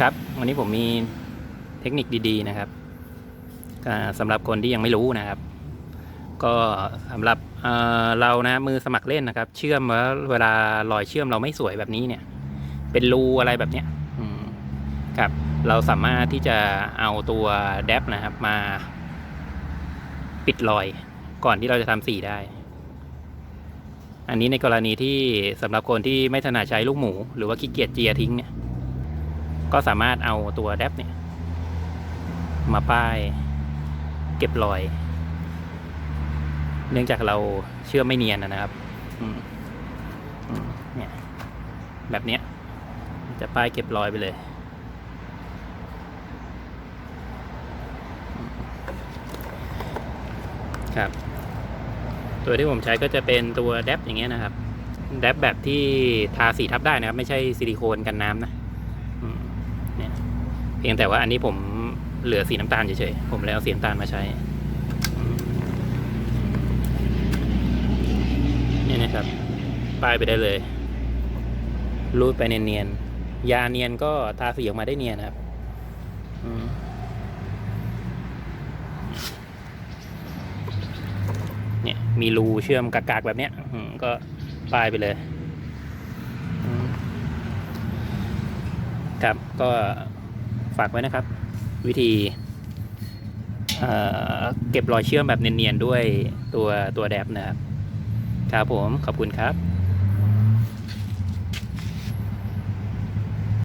ครับ วันนี้ผมมีเทคนิคดีๆนะครับอ่าสำหรับคนที่ยังไม่รู้นะครับ ก็สำหรับเเรานะมือสมัครเล่นนะครับ เชื่อมแล้วเวลารอยเชื่อมเราไม่สวยแบบนี้เนี่ย เป็นรูอะไรแบบเนี้ยครับ เราสามารถที่จะเอาตัวแดบนะครับมาปิดรอยก่อนที่เราจะทำสีได้ อันนี้ในกรณีที่สำหรับคนที่ไม่ถนัดใช้ลูกหมู หรือว่าขี้เกียจเจียทิ้งเนี่ย ก็สามารถเอาตัวแดบเนี่ย มาป้ายเก็บรอย เนื่องจากเราเชื่อไม่เนียนนะครับเนี่ยแบบเนี้ยจะป้ายเก็บรอยไปเลยครับตัวที่ผมใช้ก็จะเป็นตัวแดบอย่างเงี้ยนะครับ แดบแบบที่ทาสีทับได้นะครับ ไม่ใช่ซิลิโคนกันน้ำนะ เพียงแต่ว่าอันนี้ผมเหลือสีน้ำตาลเฉยๆ ผมเลยเอาสีน้ำตาลมาใช้เนี่ยนะครับ ป้ายไปได้เลย รูดไปเนียนๆ ยาเนียนก็ทาสีออกมาได้เนียนนะครับเนี่ยมีรูเชื่อมกากๆแบบเนี้ยก็ป้ายไปเลย ครับก็ ฝากไว้นะครับ วิธีเเก็บรอยเชื่อมแบบเนียนๆด้วยตัวตัวแดบนะครับครับผมขอบคุณครับ